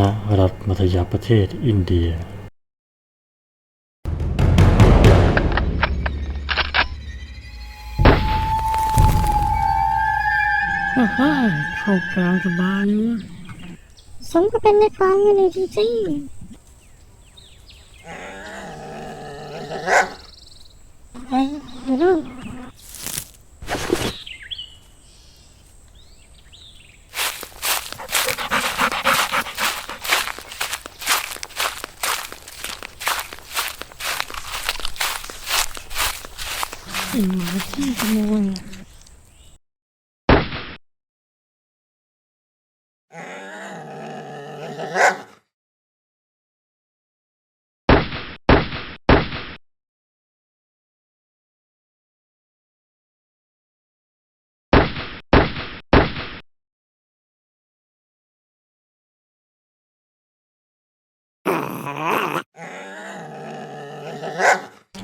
ณรัฐมัธยประเทศอินเดียฮ่าฮ่าเข้ากลางสบายเลยสมก็เป็นนักร้องอยู่ในจริงๆเฮ้ยลูก ไอ้หมาที่ขโมย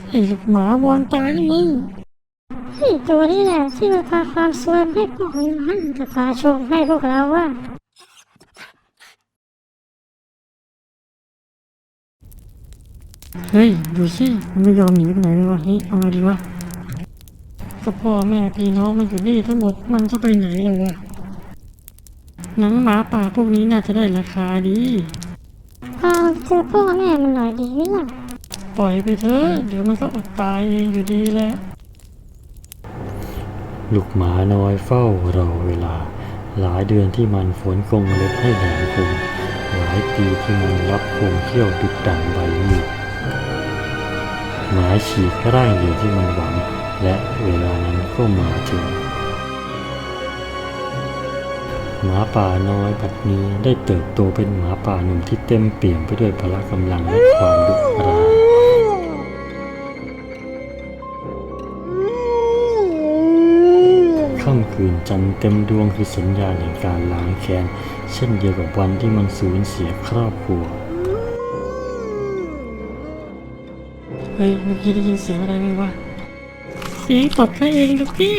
ไอ้ลูกหมาบอลตายแล้วมึงไอ้ตัวนี้แหละที่มาพาความสวยให้พวกเราจะพาโชคให้พวกเราว่าเฮ้ย ดูสิมันไม่ยอมหนีไปไหนเลยวะเฮ้ยเอาไงดีวะก็พ่อแม่พี่น้องมันอยู่นี่ทั้งหมดมันจะไปไหนเลยวะหนังหมาป่าพวกนี้น่าจะได้ราคาดี พาเจอพ่อแม่มันหน่อยดีไหมล่ะปล่อยไปเถอะ เดี๋ยวมันก็อดตายเองอยู่ดีแหละลูกหมาน้อยเฝ้ารอเวลา หลายเดือนที่มันฝนกรงเล็บให้แหลมคมหลายปีที่มันรับคมเขี้ยวดุดดั่งใบมีดหมายฉีกร่างเดียวที่มันหวัง และเวลานั้นก็มาถึง หมาป่าน้อยบัดนี้ได้เติบโตเป็นหมาป่าหนุ่มที่เต็มเปี่ยมไปด้วยพละกำลังและความดุร้ายค่ำคืนจันเต็มดวงคือสัญญาณแห่งการล้างแค้นเช่นเดียวกับวันที่มันสูญเสียครอบครัวเฮ้ยเมื่อกี้ได้ยินเสียงอะไรไหมวะเสียงตดใครเองลูกพี่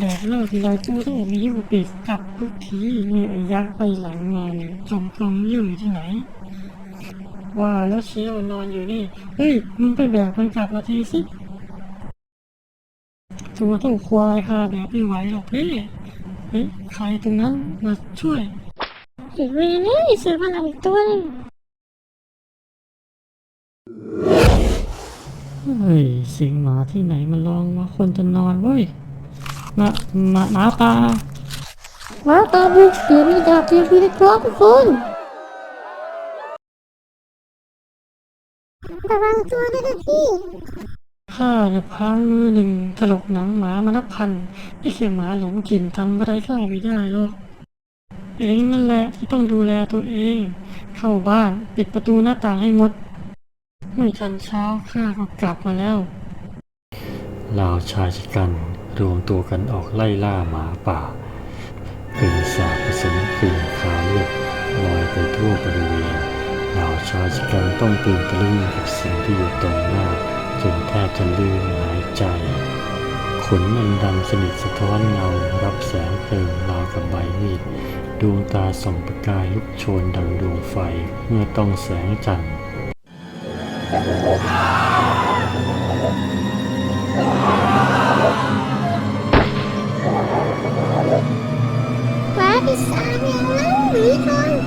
แดดเล่าทีไรตู้ต้องมีอยู่ปิดกลับทุกทีนี่ไอ้ยักษ์ไปหลังงานจมกลมอยู่ที่ไหนว่าแล้วเชียวนอนอยู่นี่ เฮ้ย มึงไปแบกมันกลับมาทีสิตัวต้องควายค่ะแบกไม่ไหวหรอกพี่เฮ้ยใครตรงนั้นมาช่วยไอ้เวรนี่เสือมันอีกตัวหนึงเฮ้ยเสียงหมาที่ไหนมันร้องว่าคนจะนอนเว้ยห มาหมาหมาป่าหมาตาบุกเสือมีดาบเดียวมีในตัวทุกคนระวังตัวด้วยนะพี่ข้าจะพามือหนึ่งถลกหนังหมามานับพันไอ้เสียหมาหลงกลิ่นทำอะไรข้าไม่ได้หรอกเองนั่นแหละที่ต้องดูแลตัวเอง เข้าบ้านปิดประตูหน้าต่างให้หมด ไม่ทันเช้าข้าก็กลับมาแล้วลาวชายชะกัน รวมตัวกันออกไล่ล่าหมาป่ากลิ่นสาบผสมกลิ่นคาวเลือดลอยไปทั่วบริเวณลาวชายชกันต้องตื่นตะลึงกับสิ่งที่อยู่ตรงหน้าจนแทบจะลืมหายใจขนอันดำสนิทสะท้อนเงารับแสงเพลิงราวกับใบมีดดวงตาส่องประกายลุกโชนดังดวงไฟเมื่อต้องแสงจันทร์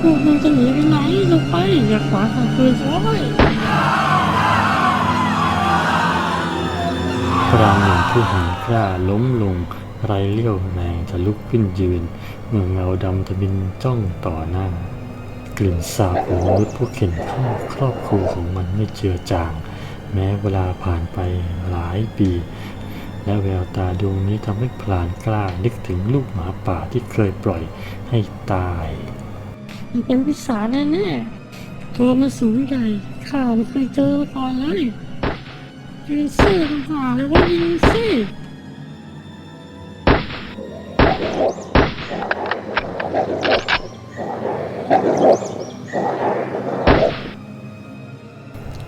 พวกมันจะหนีไปไหนลงไปอย่าขวางทางคืนซะเว้ยพรามหนุ่มผู้หารกล้าล้มลงไรเลี้ยวแรงจะลุกขึ้นยืนเมื่อเงาดำตะบินจ้องต่อหน้า กลิ่นสาบของมนุษย์ผู้เข็นฆ่าครอบครัวของมันไม่เจือจาง แม้เวลาผ่านไปหลายปี และแววตาดวงนี้ทำให้พลานกล้านึกถึงลูกหมาป่าที่เคยปล่อยให้ตาย มันเป็นพิศาจแน่ตัวมันสูงใหญ่ข้าไม่เคยเจอมาก่อนเลยยิงซี่ต่างหากเลยว่ายิงซี่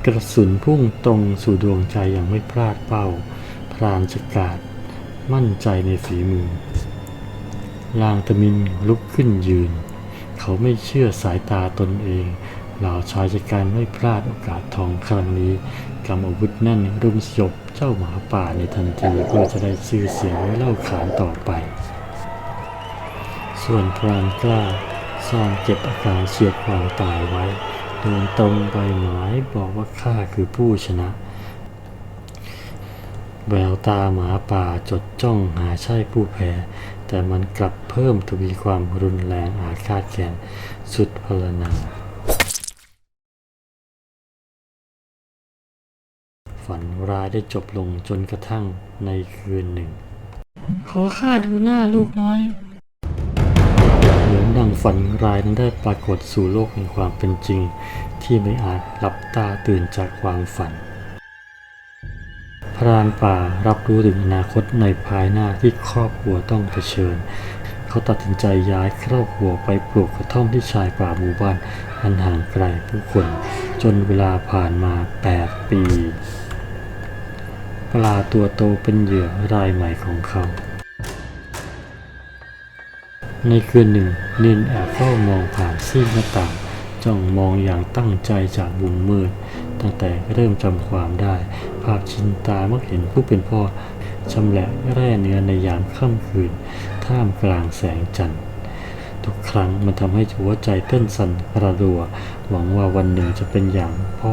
กระสุนพุ่งตรงสู่ดวงใจอย่างไม่พลาดเป้า พรานสกาดมั่นใจในฝีมือ ลางตะมินลุกขึ้นยืน เขาไม่เชื่อสายตาตนเองเหล่าชายชะกันไม่พลาดโอกาสทองครั้งนี้กำอาวุธแน่นรุมสยบเจ้าหมาป่าในทันทีเพื่อจะได้ชื่อเสียงไว้เล่าขานต่อไป ส่วนพรานกล้าซ่อนเก็บอาการเฉียดความตายไว้เดินตรงไปหมายบอกว่าข้าคือผู้ชนะ แววตาหมาป่าจดจ้องหาใช่ผู้แพ้ แต่มันกลับเพิ่มทวีความรุนแรงอาฆาตแค้นสุดพลนาฝันร้ายได้จบลงจนกระทั่งในคืนหนึ่ง ขอข้าดูหน้าลูกน้อยเหมือนดังฝันร้ายนั้นได้ปรากฏสู่โลกแห่งความเป็นจริง ที่ไม่อาจหลับตาตื่นจากความฝัน พรานป่ารับรู้ถึงอนาคตในภายหน้าที่ครอบครัวต้องเผชิญ เขาตัดสินใจย้ายครอบครัวไปปลูกกระท่อมที่ชายป่าหมู่บ้านอันห่างไกลผู้คน จนเวลาผ่านมา 8 ปีปลาตัวโตเป็นเหยื่อรายใหม่ของเขา ในคืนหนึ่งนินแอบเฝ้ามองผ่านซีกหน้าต่างจ้องมองอย่างตั้งใจจากมุมมืด ตั้งแต่เริ่มจำความได้ ภาพชินตามื่อเห็นผู้เป็นพ่อชำแหละแร่เนื้อในยามค่ำคืน ท่ามกลางแสงจันทร์ ทุกครั้งมันทำให้หัวใจเต้นสั่นระรัว หวังว่าวันหนึ่งจะเป็นอย่างพ่อ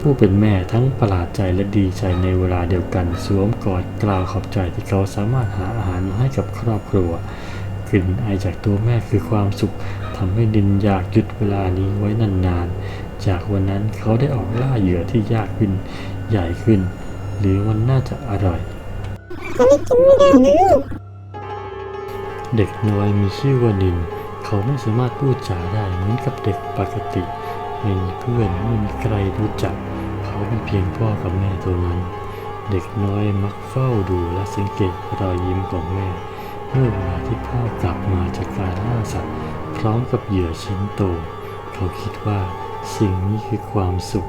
ผู้เป็นแม่ทั้งประหลาดใจและดีใจในเวลาเดียวกันสวมกอดกล่าวขอบใจที่เขาสามารถหาอาหารมาให้กับครอบครัวกลิ่นไอจากตัวแม่คือความสุข ทำให้ดินอยากหยุดเวลานี้ไว้นานๆ จากวันนั้นเขาได้ออกล่าเหยื่อที่ยากขึ้น ใหญ่ขึ้น หรือมันน่าจะอร่อย เด็กน้อยมีชื่อว่านิน เขาไม่สามารถพูดจาได้เหมือนกับเด็กปกติไม่มีเพื่อนไม่มีใครรู้จัก เขาเป็นเพียงพ่อกับแม่เท่านั้น เด็กน้อยมักเฝ้าดูและสังเกตรอยยิ้มของแม่ เมื่อเวลาที่พ่อกลับมาจากการล่าสัตว์ พร้อมกับเหยื่อชิ้นโต เขาคิดว่าสิ่งนี้คือความสุข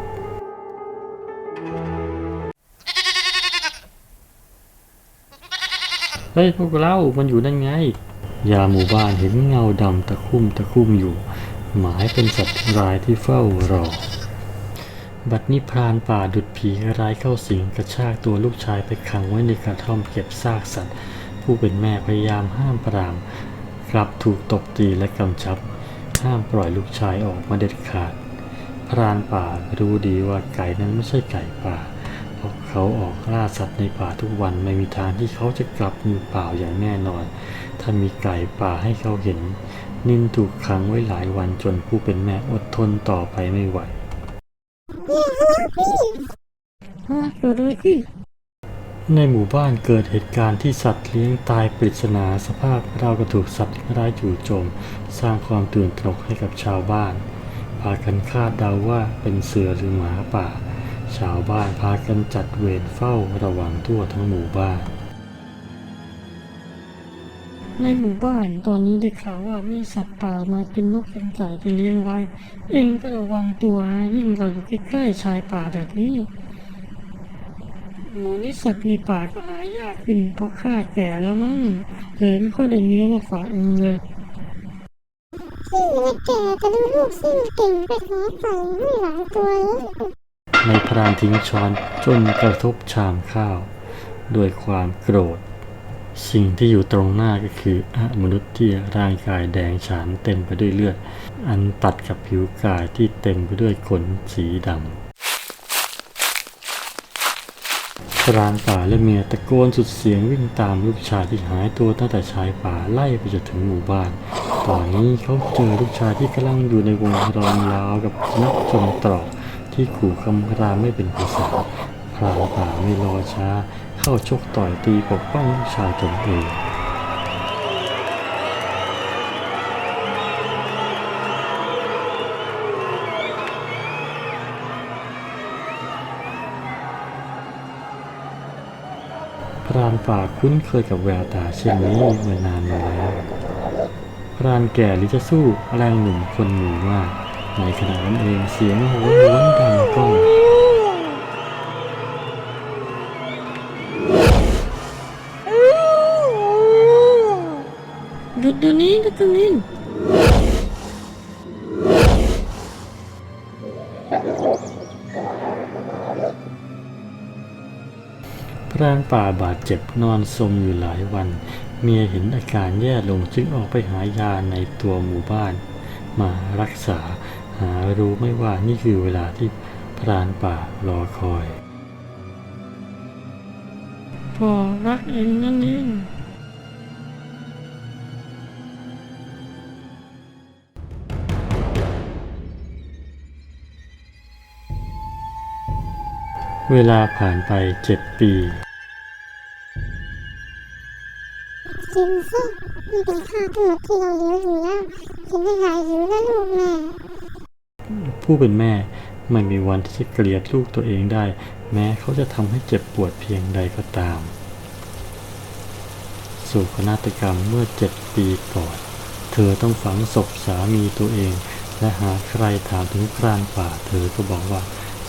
เฮ้ยพวกเรา มันอยู่นั่นไง ยามหมู่บ้านเห็นเงาดำตะคุ่มตะคุ่มอยู่ หมายเป็นสัตว์ร้ายที่เฝ้ารอ บัดนี้พรานป่าดุดผีร้ายเข้าสิงกระชากตัวลูกชายไปขังไว้ในกระท่อมเก็บซากสัตว์ ผู้เป็นแม่พยายามห้ามปราม กลับถูกตบตีและกำชับ ห้ามปล่อยลูกชายออกมาเด็ดขาด พรานป่ารู้ดีว่าไก่นั้นไม่ใช่ไก่ป่า เพราะเขาออกล่าสัตว์ในป่าทุกวันไม่มีทางที่เขาจะกลับมือเปล่าอย่างแน่นอน ถ้ามีไก่ป่าให้เขาเห็น นินถูกขังไว้หลายวันจนผู้เป็นแม่อดทนต่อไปไม่ไหว ในหมู่บ้านเกิดเหตุการณ์ที่สัตว์เลี้ยงตายปริศนาสภาพเราวกระถูกสัตว์ร้ายจู่โจม สร้างความตื่นตระหนกให้กับชาวบ้าน พากันคาดเดาว่าเป็นเสือหรือหมาป่า ชาวบ้านพากันจัดเวรเฝ้าระวังทั่วทั้งหมู่บ้าน ในหมู่บ้านตอนนี้ได้ข่าวว่ามีสัตว์ป่ามาเป็นนกเป็นไก่ไปเลี้ยงไว้ เองก็ระวังตัวยิ่งเราอยู่ใกล้ๆชายป่าแบบนี้ หมูนี่สัตว์มีป่าก็หายากขึ้นเพราะข้าแก่แล้วมั้งเลยไม่ค่อยได้เนื้อมาฝากเองเลยที่มันแก่แต่ดูลูกสิมันเก่งไปหาไก่ไม่หลายตัวเลยในพรานทิ้งช้อนจนกระทบชามข้าว ด้วยความโกรธ สิ่งที่อยู่ตรงหน้าก็คืออะมนุษย์ที่ร่างกายแดงฉานเต็มไปด้วยเลือด อันตัดกับผิวกายที่เต็มไปด้วยขนสีดำ พรานป่าและเมียตะโกนสุดเสียงวิ่งตามลูกชายที่หายตัวตั้งแต่ชายป่าไล่ไปจนถึงหมู่บ้าน ตอนนี้เขาเจอลูกชายที่กำลังอยู่ในวงรอมราวกับนักจมตรอกที่ขู่คำรามไม่เป็นภาษาพรานป่าไม่รอช้า เข้าชกต่อยตีปกป้องลูกชายจนเอง พรานป่าคุ้นเคยกับแววตาเช่นนี้มานานมาแล้ว พรานแก่หรือจะสู้แรงหนุ่มคนหมู่มาก ในขณะนั้นเองเสียงโหยหวนดังก้อง รานป่าบาดเจ็บนอนสมอยู่หลายวัน เมียเห็นอาการแย่ลงจึงออกไปหายาในตัวหมู่บ้าน มารักษาหารู้ไม่ว่านี่คือเวลาที่พรานป่ารอคอยพ่อรักเองนั่นเองเวลาผ่านไปเจ็ดปี กินสินี่เป็นข้าวทั้งหมดที่เราเหลืออยู่แล้วกินได้หลายหิวแล้วลูกแม่ ผู้เป็นแม่ไม่มีวันที่จะเกลียดลูกตัวเองได้ แม้เขาจะทำให้เจ็บปวดเพียงใดก็ตามสู่คนาฏกรรมเมื่อเจ็ดปีก่อน เธอต้องฝังศพสามีตัวเอง และหาใครถามถึงพรานป่า เธอก็บอกว่า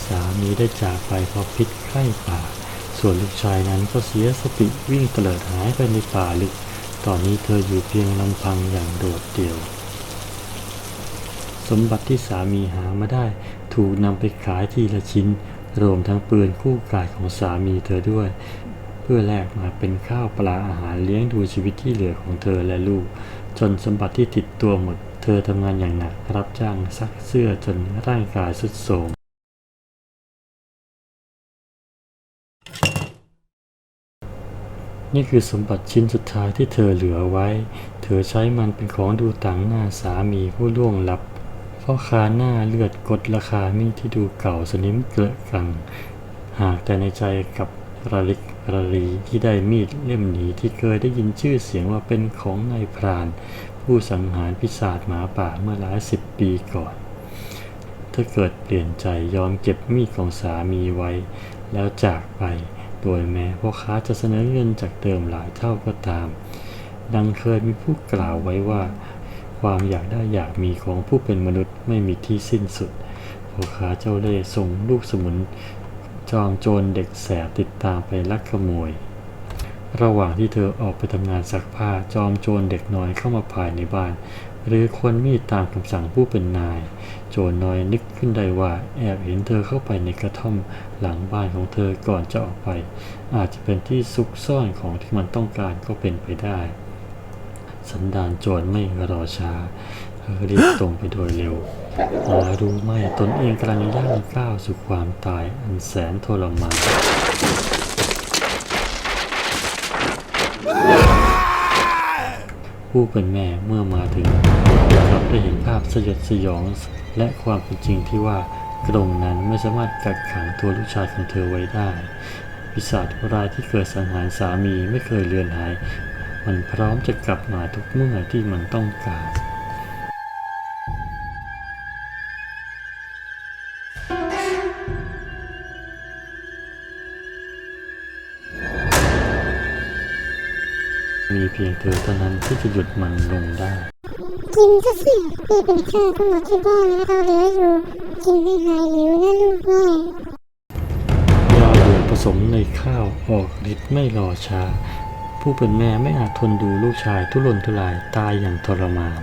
สามีได้จากไปเพราะพิษไข้ป่า ส่วนลูกชายนั้นก็เสียสติวิ่งเตลิดหายไปในป่าลึก ตอนนี้เธออยู่เพียงลำพังอย่างโดดเดี่ยว สมบัติที่สามีหามาได้ถูกนำไปขายทีละชิ้น รวมทั้งปืนคู่กายของสามีเธอด้วย เพื่อแลกมาเป็นข้าวปลาอาหารเลี้ยงดูชีวิตที่เหลือของเธอและลูก จนสมบัติที่ติดตัวหมด เธอทำงานอย่างหนักรับจ้างซักเสื้อจนร่างกายสุดโทรม นี่คือสมบัติชิ้นสุดท้ายที่เธอเหลือไว้ เธอใช้มันเป็นของดูต่างหน้าสามีผู้ล่วงลับพ่อค้าหน้าเลือดกดราคามีดที่ดูเก่าสนิมเกลอะกัง หากแต่ในใจกับระลิกระลีที่ได้มีดเล่มนี้ที่เคยได้ยินชื่อเสียงว่าเป็นของนายพราน ผู้สังหารพิศาจหมาป่าเมื่อหลายสิบปีก่อนเธอเกิดเปลี่ยนใจยอมเก็บมีดของสามีไว้ แล้วจากไป โดยแม้พ่อค้าจะเสนอเงินจากเดิมหลายเท่าก็ตาม ดังเคยมีผู้กล่าวไว้ว่า ความอยากได้อยากมีของผู้เป็นมนุษย์ไม่มีที่สิ้นสุดพ่อค้าเจ้าเล่ห์ส่งลูกสมุน จอมโจรเด็กแสบติดตามไปลักขโมย ระหว่างที่เธอออกไปทำงานซักผ้าจอมโจรเด็กน้อยเข้ามาภายในบ้าน หรือควรมีตามคำสั่งผู้เป็นนาย โจรน้อยนึกขึ้นได้ว่าแอบเห็นเธอเข้าไปในกระท่อมหลังบ้านของเธอก่อนจะออกไป อาจจะเป็นที่ซุกซ่อนของที่มันต้องการก็เป็นไปได้ สันดานโจรไม่รอช้าเธอรีบตรงไปโดยเร็วหารู้ไหมตนเองกำลังย่างก้าวสู่ความตายอันแสนทรมาน ผู้เป็นแม่เมื่อมาถึงกลับได้เห็นภาพสยดสยอง และความเป็นจริงที่ว่ากรงนั้นไม่สามารถกักขังตัวลูกชายของเธอไว้ได้ปีศาจร้ายที่เคยสังหารสามีไม่เคยเลือนหาย มันพร้อมจะกลับมาทุกเมื่อที่มันต้องการ มีเพียงเธอเท่านั้นที่จะหยุดมันลงได้ กินซะสินี่เป็นข้าวทั้งหมดที่พ่อและเราเหลืออยู่ กินให้หายหิวนะลูกแม่ยาเหลืองผสมในข้าวออกฤทธิ์ไม่รอช้า ผู้เป็นแม่ไม่อาจทนดูลูกชายทุรนทุรายตายอย่างทรมาน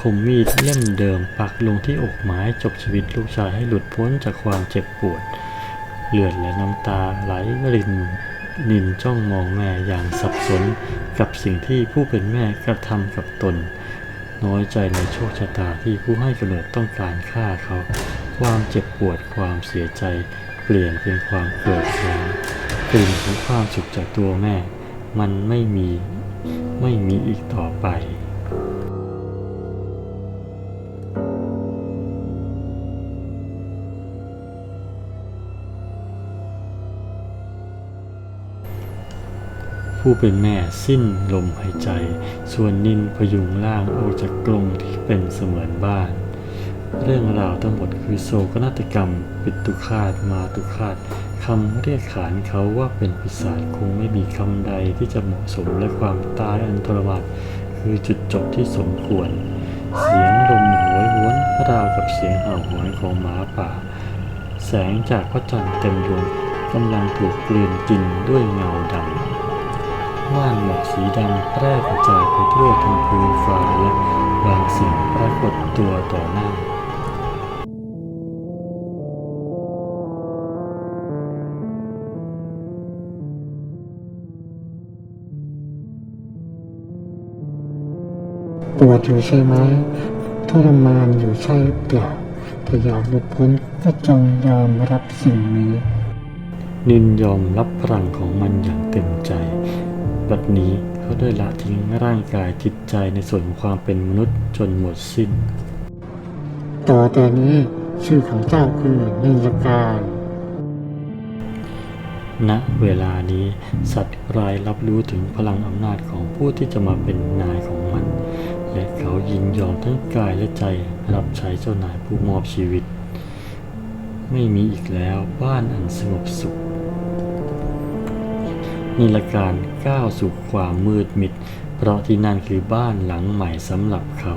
คมมีดเล่มเดิมปักลงที่อกไม้จบชีวิตลูกชายให้หลุดพ้นจากความเจ็บปวด เลือดและน้ำตาไหลริน นินจ้องมองแม่อย่างสับสนกับสิ่งที่ผู้เป็นแม่กระทำกับตน น้อยใจในโชคชะตาที่ผู้ให้กำเนิดต้องการฆ่าเขา ความเจ็บปวดความเสียใจ เปลี่ยนเป็นความเกิดแค้นกลิ่นของความสุขจากตัวแม่ มันไม่มีไม่มีอีกต่อไป ผู้เป็นแม่สิ้นลมหายใจ ส่วนนินพยุงร่างออกจากกรงที่เป็นเสมือนบ้าน เรื่องราวทั้งหมดคือโศกนาฏกรรม ปิตุคาตมาตุคาตคำเรียกขานเขาว่าเป็นปีศาจคงไม่มีคำใดที่จะเหมาะสมและความตายอันทรมานคือจุดจบที่สมควร เสียงลมโหยหวนราวกับเสียงเห่าหอนของหมาป่า แสงจากพระจันทร์เต็มดวงกำลังถูกกลืนกินด้วยเงาดำ ม่านหมอกสีดำแพร่กระจายไปทั่วทั้งพื้นฟ้าและบางสิ่งปรากฏตัวต่อหน้าปวดอยู่ใช่ไหมทรมานอยู่ใช่เปล่าถ้ายามหลุดพ้นก็จงยอมรับสิ่งนี้ นินยอมรับพลังของมันอย่างเต็มใจบัดนี้เขาได้ละทิ้งร่างกายจิตใจในส่วนของความเป็นมนุษย์จนหมดสิ้น ต่อแต่นี้ชื่อของเจ้าคือนิลการณเวลานี้สัตว์รายรับรู้ถึงพลังอำนาจของผู้ที่จะมาเป็นนายของมัน และเขายินยอมทั้งกายและใจรับใช้เจ้านายผู้มอบชีวิต ไม่มีอีกแล้วบ้านอันสงบสุข นิลการก้าวสู่ความมืดมิด เพราะที่นั่นคือบ้านหลังใหม่สำหรับเขา